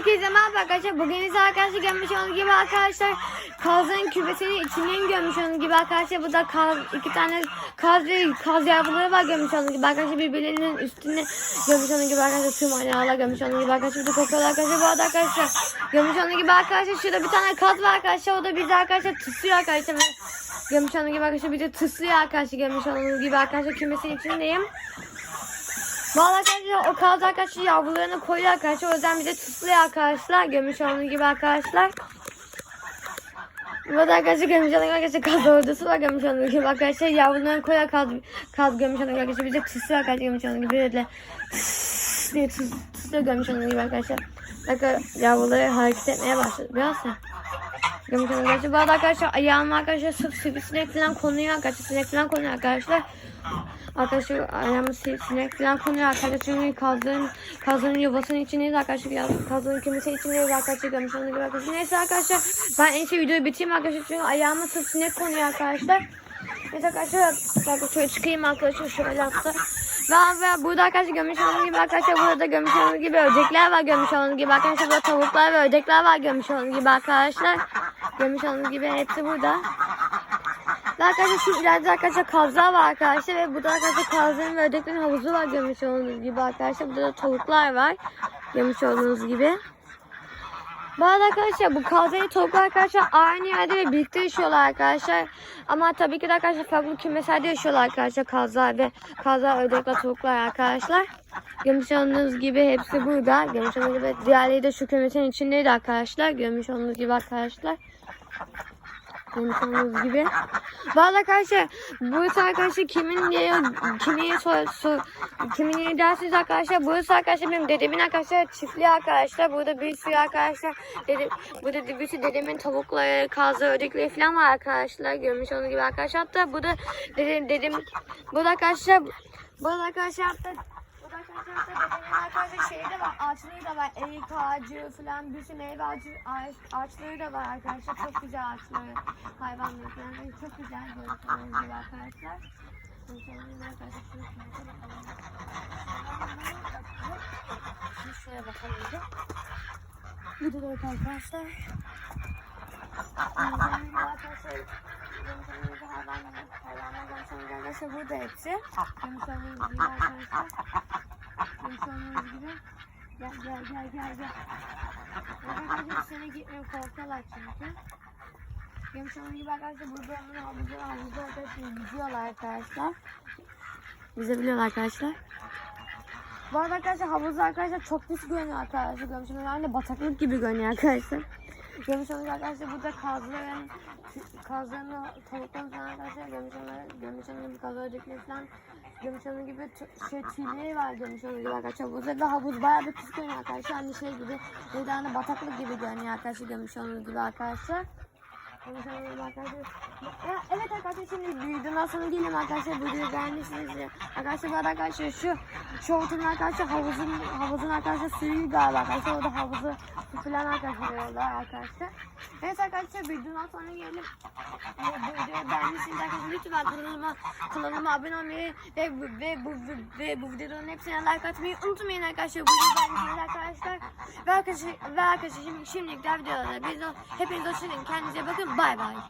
Herkese merhaba arkadaşlar. Bugün ise arkadaşlar görmüş olduğunuz gibi arkadaşlar kazın küvesinin içinden görmüş olduğunuz gibi arkadaşlar. Burada kaz, iki tane kaz ve kaz yavruları var görmüş olduğunuz gibi arkadaşlar. Birbirlerinin üstünde görmüş olduğunuz gibi arkadaşlar. Tüm aynalar görmüş olduğunuz gibi arkadaşlar. Burada kokuyorlar arkadaşlar. Bu arada arkadaşlar görmüş olduğunuz gibi arkadaşlar şurada bir tane kaz var arkadaşlar. O da bizi arkadaşlar tıslıyor arkadaşlar. Görmüş olduğunuz gibi arkadaşlar bizi tıslıyor arkadaşlar. Görmüş olduğunuz gibi arkadaşlar kümesin içindeyim. Valla arkadaşlar o kaz arkadaşlar yavrularını koyuyor arkadaşlar. O yüzden bize tutuluyor arkadaşlar. Görmüş olduğunuz gibi arkadaşlar. Burada arkadaşlar olduğunuz gibi arkadaşlar kaz ordusu var görmüş olduğunuz gibi arkadaşlar. Yavrularını koyuyor kaz, kaz görmüş olduğunuz arkadaşlar. Bize tutuluyor arkadaşlar görmüş olduğunuz gibi. Böyle diye tıs, tıslıyor görmüş olduğunuz gibi arkadaşlar. Bakın yavruları hareket etmeye başladı. Biraz da. Arkadaşlar. Bu arada arkadaşlar ayağıma arkadaşlar sırf sivrisinek falan konuyor arkadaşlar. Sinek falan konuyor arkadaşlar. Arkadaşlar ayağımı si- sinek falan konuyor arkadaşlar. Kazların, kazların yuvasının içindeyiz arkadaşlar. Ya, kazların kümesi içindeyiz arkadaşlar. Görmüş olduğunuz gibi arkadaşlar. Neyse arkadaşlar ben en şey videoyu bitireyim arkadaşlar. Çünkü ayağıma sırf sinek konuyor arkadaşlar. Neyse arkadaşlar. Şöyle çıkayım arkadaşlar şöyle hatta. Ve, ve burada arkadaşlar görmüş olduğunuz gibi arkadaşlar burada görmüş olduğunuz gibi ördekler var görmüş olduğunuz gibi arkadaşlar burada tavuklar ve ördekler var görmüş olduğunuz gibi arkadaşlar. Görmüş olduğunuz gibi hepsi burada. Ve arkadaşlar şu ileride arkadaşlar kazlar var arkadaşlar ve burada arkadaşlar kazların ve ördeklerin havuzu var görmüş olduğunuz gibi arkadaşlar. Burada da tavuklar var görmüş olduğunuz gibi. Bu arada arkadaşlar bu kazları tavuklar arkadaşlar aynı yerde ve birlikte yaşıyorlar arkadaşlar. Ama tabii ki de arkadaşlar farklı kümeslerde yaşıyorlar arkadaşlar kazlar ve kazlar, ördekler, tavuklar arkadaşlar. Görmüş olduğunuz gibi hepsi burada. Görmüş olduğunuz gibi diğerleri de şu kümesin içindeydi arkadaşlar. Görmüş olduğunuz gibi arkadaşlar. Olduğunuz gibi. Valla arkadaşlar burası arkadaşlar kimin diye kimin sor, sor, kimin yeri dersiniz arkadaşlar. Burası arkadaşlar benim dedemin arkadaşlar çiftliği arkadaşlar. Burada bir sürü arkadaşlar dede, burada bir sürü dedemin tavukları, kazları, ördekleri falan var arkadaşlar. Görmüş olduğunuz gibi arkadaşlar. Hatta burada dedem, dedem burada arkadaşlar burada arkadaşlar hatta arkadaşlar arkadaşlar şeyi de var. Ağaçları da var. Erik ağacı falan bir sürü meyve ağacı, ağaç, ağaçları da var arkadaşlar. Çok güzel ağaçları. Hayvanları falan. Yani çok güzel görüntüler gibi arkadaşlar. Şuraya bakalım. Bu da arkadaşlar. Arkadaşlar. Arkadaşlar burada hepsi. Görüntüler gibi arkadaşlar. Görüntüler gibi. Gel gel gel gel gel. Arkadaşlar sene gitmeye korkuyorlar çünkü. Olduğunuz gibi arkadaşlar burada onun havuzu havuzu arkadaşlar yüzüyorlar arkadaşlar. Yüzebiliyorlar arkadaşlar. Bu arada arkadaşlar havuz arkadaşlar çok pis görünüyor arkadaşlar. Görmüş olduğunuz bataklık gibi görünüyor arkadaşlar. Görmüş olduğunuz arkadaşlar burada kazların, kazların, tavukların falan arkadaşlar görmüş olduğunuz, görmüş olduğunuz gibi kaz ördekleri falan görmüş olduğunuz gibi şey tüyleri var görmüş olduğunuz gibi arkadaşlar. Burada da havuz bayağı bir pis görünüyor arkadaşlar. Hani şey gibi, bir tane bataklık gibi görünüyor arkadaşlar görmüş olduğunuz gibi arkadaşlar. Konuşalım arkadaşlar. Evet arkadaşlar şimdi videodan sonra gelin arkadaşlar videoyu beğenmişsiniz. Arkadaşlar bu arada arkadaşlar şu ortamın arkadaşlar havuzun havuzun arkadaşlar suyu galiba arkadaşlar orada havuzu falan arkadaşlar orada arkadaşlar. Evet arkadaşlar videodan sonra gelin. Bu videoyu beğenmişsiniz arkadaşlar lütfen kanalıma kanalıma abone olmayı ve bu ve bu ve bu videoların hepsine like atmayı unutmayın arkadaşlar. Bu videoyu beğenmişsiniz arkadaşlar. Ve arkadaşlar ve arkadaşlar şimdi şimdilik videolarda biz hepiniz hoşçakalın. Kendinize bakın. Bye bye.